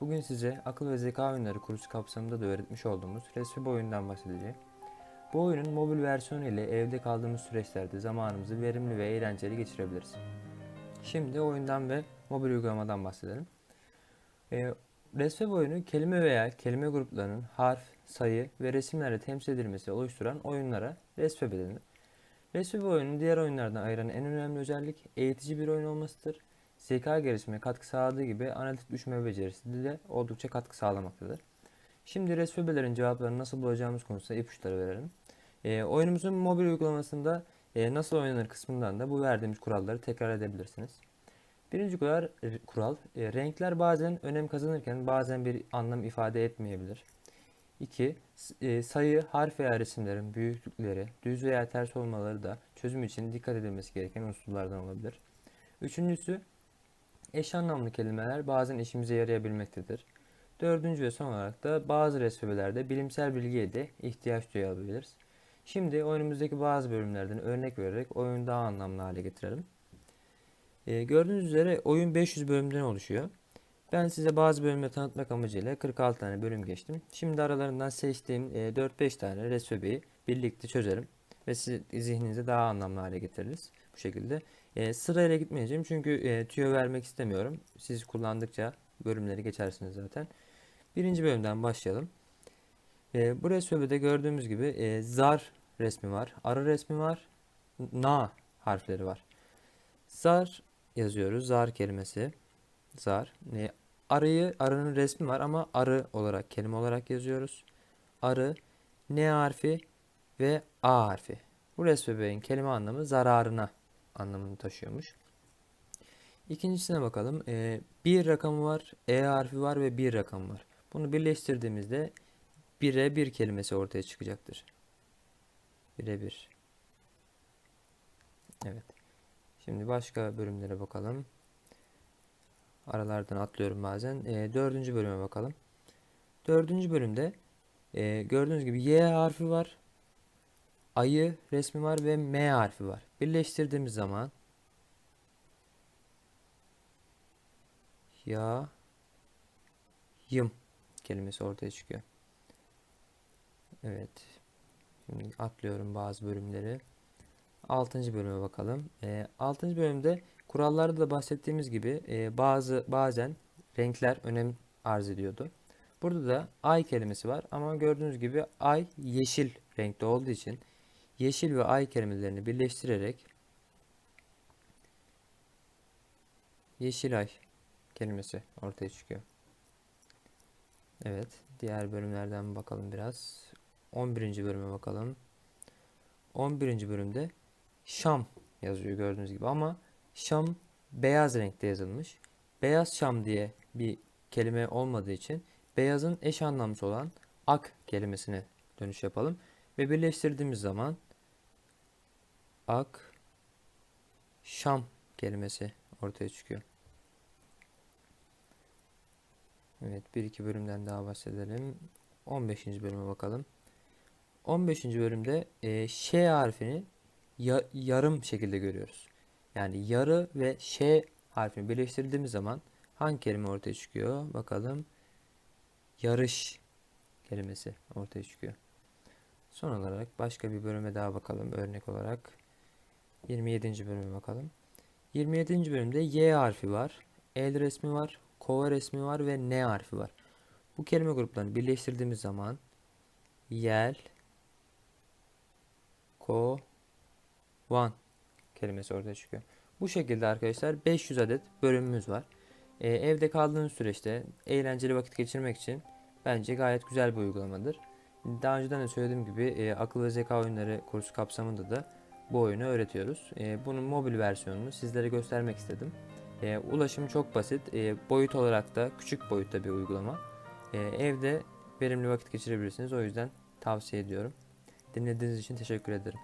Bugün size akıl ve zeka oyunları kursu kapsamında da öğretmiş olduğumuz Respi oyundan bahsedeceğim. Bu oyunun mobil versiyonu ile evde kaldığımız süreçlerde zamanımızı verimli ve eğlenceli geçirebiliriz. Şimdi oyundan ve mobil uygulamadan bahsedelim. Ee, Resweb oyunu kelime veya kelime gruplarının harf, sayı ve resimlerle temsil edilmesi oluşturan oyunlara Resweb denir. Resweb oyunun diğer oyunlardan ayıran en önemli özellik eğitici bir oyun olmasıdır. Zeka gelişimine katkı sağladığı gibi analitik düşünme becerisi de oldukça katkı sağlamaktadır. Şimdi Resweb'lerin cevaplarını nasıl bulacağımız konusunda ipuçları verelim. Ee, oyunumuzun mobil uygulamasında e, nasıl oynanır kısmından da bu verdiğimiz kuralları tekrar edebilirsiniz. Birinci kural, kural e, renkler bazen önem kazanırken bazen bir anlam ifade etmeyebilir. 2. sayı, harf veya resimlerin büyüklükleri, düz veya ters olmaları da çözüm için dikkat edilmesi gereken unsurlardan olabilir. Üçüncüsü, eş anlamlı kelimeler bazen işimize yarayabilmektedir. Dördüncü ve son olarak da bazı resmebelerde bilimsel bilgiye de ihtiyaç duyabiliriz. Şimdi oyunumuzdaki bazı bölümlerden örnek vererek oyunu daha anlamlı hale getirelim. Ee, gördüğünüz üzere oyun 500 bölümden oluşuyor. Ben size bazı bölümleri tanıtmak amacıyla 46 tane bölüm geçtim. Şimdi aralarından seçtiğim e, 4-5 tane resöbeyi birlikte çözerim. Ve siz zihninize daha anlamlı hale getiririz. Bu şekilde. E, sırayla gitmeyeceğim çünkü e, tüyo vermek istemiyorum. Siz kullandıkça bölümleri geçersiniz zaten. Birinci bölümden başlayalım. E, bu resmede gördüğümüz gibi e, zar resmi var. Arı resmi var. Na harfleri var. Zar yazıyoruz. Zar kelimesi. Zar. E, arıyı, arının resmi var ama arı olarak, kelime olarak yazıyoruz. Arı, N harfi ve A harfi. Bu resbebeğin kelime anlamı zararına anlamını taşıyormuş. İkincisine bakalım. E, bir rakamı var, E harfi var ve bir rakamı var. Bunu birleştirdiğimizde 1'e 1 kelimesi ortaya çıkacaktır. 1'e 1. Evet. Şimdi başka bölümlere bakalım. Aralardan atlıyorum bazen. E, dördüncü bölüme bakalım. Dördüncü bölümde e, gördüğünüz gibi Y harfi var. Ayı resmi var ve M harfi var. Birleştirdiğimiz zaman ya yım kelimesi ortaya çıkıyor. Evet. Şimdi atlıyorum bazı bölümleri. 6. bölüme bakalım. E, 6. bölümde kurallarda da bahsettiğimiz gibi e, bazı bazen renkler önem arz ediyordu. Burada da ay kelimesi var ama gördüğünüz gibi ay yeşil renkte olduğu için yeşil ve ay kelimelerini birleştirerek yeşil ay kelimesi ortaya çıkıyor. Evet, diğer bölümlerden bakalım biraz. 11. bölüme bakalım. 11. bölümde Şam yazıyor gördüğünüz gibi ama Şam beyaz renkte yazılmış. Beyaz Şam diye bir kelime olmadığı için beyazın eş anlamlısı olan ak kelimesine dönüş yapalım. Ve birleştirdiğimiz zaman ak Şam kelimesi ortaya çıkıyor. Evet bir iki bölümden daha bahsedelim. 15. bölüme bakalım. 15. bölümde e, Ş harfini ya, yarım şekilde görüyoruz. Yani yarı ve Ş harfini birleştirdiğimiz zaman hangi kelime ortaya çıkıyor? Bakalım. Yarış kelimesi ortaya çıkıyor. Son olarak başka bir bölüme daha bakalım örnek olarak. 27. bölüme bakalım. 27. bölümde Y harfi var. El resmi var. Kova resmi var ve N harfi var. Bu kelime gruplarını birleştirdiğimiz zaman yel, ko, van kelimesi ortaya çıkıyor. Bu şekilde arkadaşlar 500 adet bölümümüz var. Ee, evde kaldığınız süreçte eğlenceli vakit geçirmek için bence gayet güzel bir uygulamadır. Daha önceden de söylediğim gibi e, akıl ve zeka oyunları kursu kapsamında da bu oyunu öğretiyoruz. E, bunun mobil versiyonunu sizlere göstermek istedim. E, ulaşım çok basit. E, boyut olarak da küçük boyutta bir uygulama. E, evde verimli vakit geçirebilirsiniz. O yüzden tavsiye ediyorum. Dinlediğiniz için teşekkür ederim.